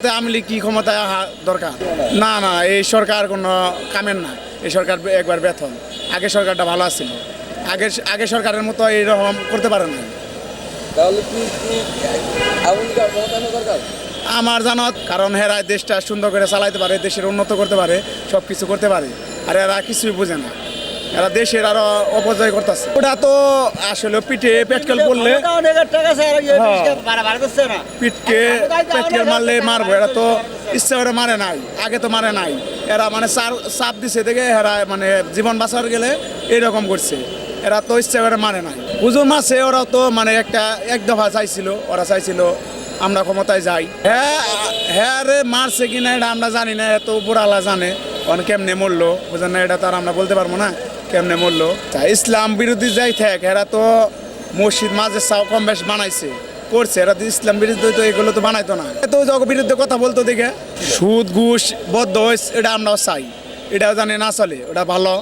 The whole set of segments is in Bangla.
আওয়ামী লীগ কি ক্ষমতায় দরকার? না না এই সরকার কোনো কামের না। এই সরকার একবার বেতন। আগে সরকারটা ভালো আছিল। আগে আগে সরকারের মতো এইরকম করতে পারে না ক্ষমতা আমার জানত কারণ হেরা দেশটা সুন্দর করে চালাইতে পারে দেশের উন্নত করতে পারে সব কিছু করতে পারে। আর এরা কিছুই বোঝে না। এরা দেশের আরও অপচয় করতেছে। ওটা তো আসলে পিঠে পেটকেল পড়লে হ্যাঁ। পিঠকে পেটকেল মারলে মারবো এরা তো ইচ্ছা করে মারে নাই আগে তো মারে নাই। এরা মানে চাপ দিছে দেখে এরা মানে জীবন বাঁচার গেলে এরকম করছে। এরা তো ইচ্ছা করে মারে নাই। হুজুর মাসে ওরা তো মানে একটা এক দফা চাইছিল ওরা চাইছিল আমরা ক্ষমতায় যাই। হ্যাঁ হ্যাঁ রে মারছে কিনা এটা আমরা জানি না এত বুড়ালা জানে। অন কেমনে মরলো বুঝেন না এটা তো আর আমরা বলতে পারব না। কেমনে মরলো? তা ইসলাম বিরোধী যাই থাক, এরা তো মসজিদ মাঝে চাও কম বেশ বানাইছে, করছে, এরা তো ইসলাম বিরুদ্ধে তো এগুলো তো বানাইতো না। তো জগ বিরুদ্ধে কথা বলতো দেখে, সুদ, ঘুষ, বদ্ধ হয়েছে এটা আমরাও চাই। এটাও জানি না চলে, ওটা ভালো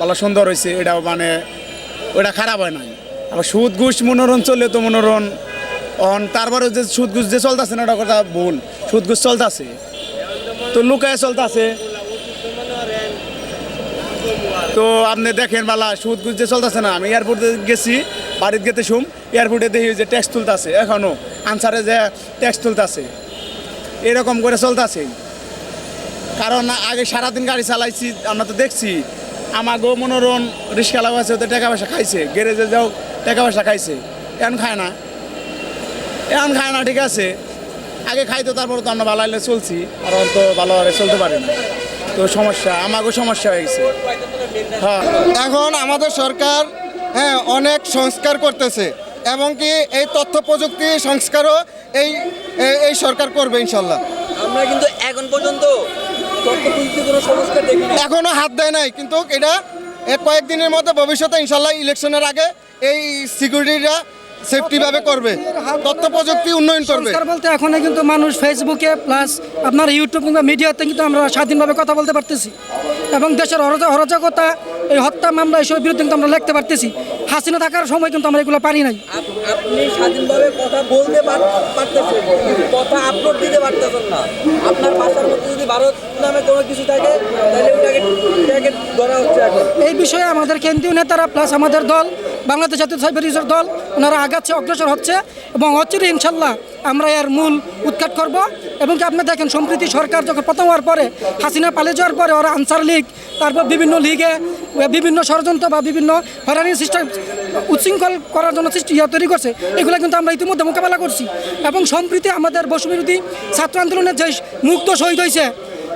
ভালো সুন্দর হয়েছে এটাও মানে ওটা খারাপ হয় নাই। আবার সুদ, ঘুষ মনোরণ চললে তো মনোরণ অন তারপরে যে সুদ, ঘুষ যে চলতেছে না, ওটা কথা ভুল। সুদ, ঘুষ চলতেছে। তো লুকায় চলতেছে। তো আপনি দেখেন বালা, সুদ ঘুষ যে চলতেছে না। আমি এয়ারপোর্টে গেছি, বাড়িতে গেতে শুম এয়ারপোর্টে দেখি যে ট্যাক্স তুলতেছে। এখনও আনসারে যে ট্যাক্স তুলতেছে। এরকম করে চলতেছে। কারণ আগে সারাদিন গাড়ি চালাইছি, আমরা তো দেখছি আমাকেও মনোরণ রিক্সা লাগাইছে ওদের টাকা পয়সা খাইছে। গ্যারেজে যাও, টাকা পয়সা খাইছে। এখন খায় না। এখন খায় না, ঠিক আছে। আগে খাইতো, তারপর তো আমরা ভালো চলছি। আর অত ভালোভাবে চলতে পারি না। তো সমস্যা আমাকেও সমস্যা হয়ে গেছে। হ্যাঁ। এখন আমাদের সরকার হ্যাঁ অনেক সংস্কার করতেছে এবং কি এই তথ্য প্রযুক্তি সংস্কারও এই এই- সরকার করবে ইনশাল্লাহ। আমরা কিন্তু এখন পর্যন্ত এখনও হাত দেয় নাই কিন্তু এটা কয়েকদিনের মধ্যে ভবিষ্যতে ইনশাল্লাহ ইলেকশনের আগে এই সিকিউরিটিটা সেফটিভাবে করবে। তথ্য প্রযুক্তি উন্নয়ন করবে। বলতে এখন কিন্তু মানুষ ফেসবুকে প্লাস আপনার ইউটিউব কিংবা মিডিয়াতে কিন্তু আমরা স্বাধীনভাবে কথা বলতে পারতেছি। এবং দেশের অরাজ- অরাজকতা এই হত্যা মামলা এসবের বিরুদ্ধে কিন্তু আমরা লিখতে পারতেছি। হাসিনা থাকার সময় কিন্তু আমরা এগুলো পারি নাই। আপনি স্বাধীনভাবে কথা বলতে পার- পারতেছেন কথা আপলোড দিতে পারতেছেন না। আপনার ভাষার মধ্যে যদি ভারত নামে কোনো কিছু থাকে তাহলে ওটাকে ওটাকে ধরা হচ্ছে এখন। এই বিষয়ে আমাদের কেন্দ্রীয় নেতারা প্লাস আমাদের দল বাংলাদেশ জাতীয় সাইবার রিসার্চ দল, ওনারা আগাচ্ছে, অগ্রসর হচ্ছে এবং অচিরে ইনশাল্লাহ আমরা এর মূল উৎখাত করব। এবং কি আপনি দেখেন, সম্প্রীতি সরকার যখন প্রথম হওয়ার পরে, হাসিনা পালিয়ে যাওয়ার পরে ওরা আনসার লীগ, তারপর বিভিন্ন লীগে, বিভিন্ন ষড়যন্ত্র বা বিভিন্ন হয়রানি সিস্টেম উচ্ছৃঙ্খল করার জন্য সৃষ্টি, ইয়া তৈরি করছে, এগুলো কিন্তু আমরা ইতিমধ্যে মোকাবেলা করছি। এবং সম্প্রীতি আমাদের বসুবিরোধী ছাত্র আন্দোলনের যে মুক্ত শহীদ হয়েছে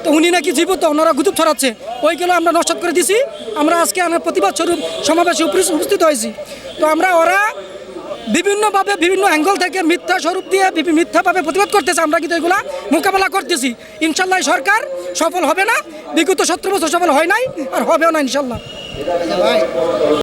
তো উনি নাকি জীবিত ওনারা গুজব ছড়াচ্ছে। ওইগুলো আমরা নষ্ট করে দিছি। আমরা আজকে আমার প্রতিবাদ স্বরূপ সমাবেশে উপস্থিত- হয়েছি। তো আমরা ওরা বিভিন্নভাবে বিভিন্ন অ্যাঙ্গল থেকে মিথ্যা স্বরূপ দিয়ে মিথ্যাভাবে প্রতিবাদ করতেছে। আমরা কিন্তু এগুলা মোকাবেলা করতেছি। ইনশাল্লাহ সরকার সফল হবে না। বিগত সত্তর বছর সফল হয় নাই আর হবেও না ইনশাল্লাহ।